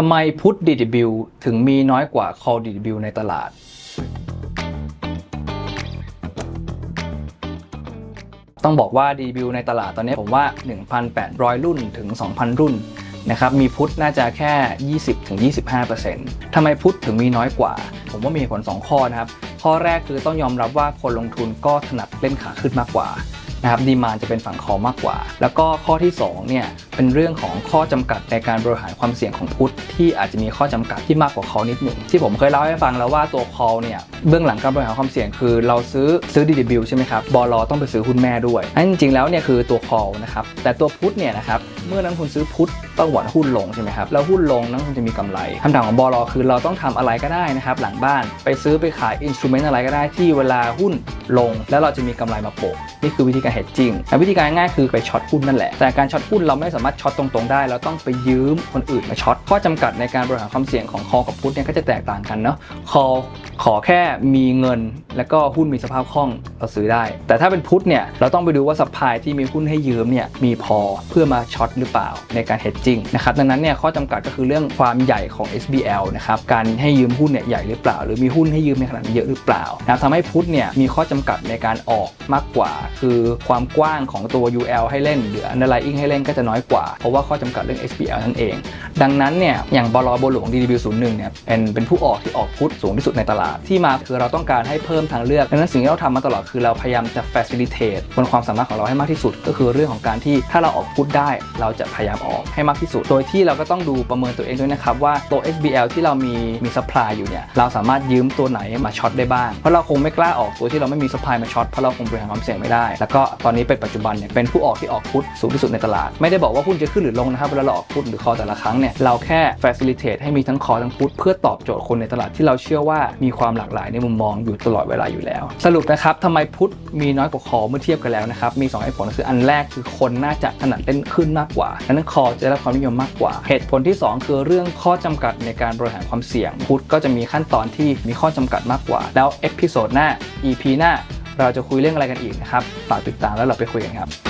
ทำไมพุทธ DW ถึงมีน้อยกว่า call DW ในตลาด ต้องบอกว่า DW ในตลาดตอนนี้ผมว่า 1,800 รุ่นถึง 2,000 รุ่นนะครับมีพุทธน่าจะแค่ 20-25%ทำไมพุทธถึงมีน้อยกว่า ผมว่ามีผล 2 ข้อนะครับ ข้อแรกคือต้องยอมรับว่าคนลงทุนก็ถนัดเล่นขาขึ้นมากกว่า นะครับดีมานจะเป็นฝั่งคอมากกว่า แล้วก็ข้อที่2เนี่ยเป็นเรื่องของข้อจำกัดในการบริหารความเสี่ยงของพุทธที่อาจจะมีข้อจำกัดที่มากกว่าคอนิดหนึ่งที่ผมเคยเล่าให้ฟังแล้วว่าตัวคอเนี่ยเบื้องหลังการบริหารความเสี่ยงคือเราซื้อซื้อ DW ใช่ไหมครับบอลต้องไปซื้อหุ้นแม่ด้วยนั่นจริงๆแล้วเนี่ยคือตัวคอนะครับแต่ตัวพุทธเนี่ยนะครับเมื่อนักลงทุนซื้อพุทธต้องหวังหุ้นลงใช่ไหมครับแล้วหุ้นลงนักลงทุนจะมีกำไรคำถามของบอลคือเราต้องทำอะไรก็ได้นะครับหลังบ้านไปซื้อไปขายอินสตูเมนต์อะไรก็ได้ที่เวลาหุ้น ลง แล้วเราจะมีกำไรมาโปะนี่คือวิธีการ hedging แต่วิธีการง่ายคือไปช็อตหุ้นนั่นแหละ แต่การช็อตหุ้นเราไม่สามารถช็อตตรงๆได้ เราต้องไปยืมคนอื่นมาช็อตข้อจำกัดในการบริหารความเสี่ยงของคอกับพุทเนี่ยก็จะแตกต่างกันเนาะคอขอแค่มีเงิน แล้วก็หุ้นมีสภาพคล่องเราซื้อได้ แต่ถ้าเป็นพุทเนี่ยเราต้องไปดูว่าสัพพลายที่มีหุ้นให้ยืมเนี่ยมีพอเพื่อมาช็อตหรือเปล่าในการ hedging นะครับดังนั้นเนี่ยข้อจำกัดก็คือเรื่องความใหญ่ของ SBL นะครับการให้ยืมหุ้นเนี่ยใหญ่หรือเปล่า หรือมีหุ้นให้ยืมในขนาดเยอะหรือเปล่านะทำให้พุทเนี่ยมีข้อจำกัดในการออกมากกว่า คือความกว้างของตัว UL ให้เล่น หรือ underlying ให้เล่นก็จะน้อยกว่า เพราะว่าข้อจำกัดเรื่อง SBL นั่นเอง ดังนั้นเนี่ยอย่างบลบหลวง DW01 เนี่ยเป็นเป็นผู้ออกที่ออกพุทสูงที่สุดในตลาดที่มาคือเราต้องการให้เพิ่มทางเลือกดังนั้นสิ่งที่เราทำมาตลอดคือเราพยายามจะ facilitate บนความสามารถของเราให้มากที่สุด ก็คือเรื่องของการที่ถ้าเราออกพุทได้ เราจะพยายามออกให้มากที่สุด โดยที่เราก็ต้องดูประเมินตัวเองด้วยนะครับว่าตัว SBL ที่เรามีมี supply อยู่เนี่ยเราสามารถยืมตัวไหนมาช็อตได้บ้างเพราะเราคงไม่กล้าออกตัวที่เราไม่มี supply มาช็อตเพราะเราคงบริหารความเสี่ยงไม่ได้ แล้วก็ตอนนี้เป็นปัจจุบันเนี่ยเป็นผู้ออกที่ออกพุทสูงที่สุดในตลาด ไม่ได้บอกว่าหุ้นจะขึ้นหรือลงนะครับเวลาเราออกพุทหรือคอแต่ละครั้งเนี่ยเราแค่ facilitate ให้มีทั้งคอทั้งพุทเพื่อตอบโจทย์คนในตลาดที่เราเชื่อว่ามีความหลากหลายในมุมมองอยู่ตลอดเวลาอยู่แล้ว สรุปนะครับทำไมพุทมีน้อยกว่าคอเมื่อเทียบกันแล้วนะครับมี2เหตุผลคืออันแรกคือคนน่าจะถนัดเล่นขึ้นมากกว่าดังนั้นคอจะได้รับความนิยมมากกว่า เหตุผลที่ 2 คือเรื่องข้อจำกัดในการบริหารความเสี่ยงพุทก็จะมีขั้นตอนที่มีข้อจำกัดมากกว่า แล้วเอพิโซดหน้า EP หน้า เราจะคุยเรื่องอะไรกันอีกนะครับฝากติดตามแล้วเราไปคุยกันครับ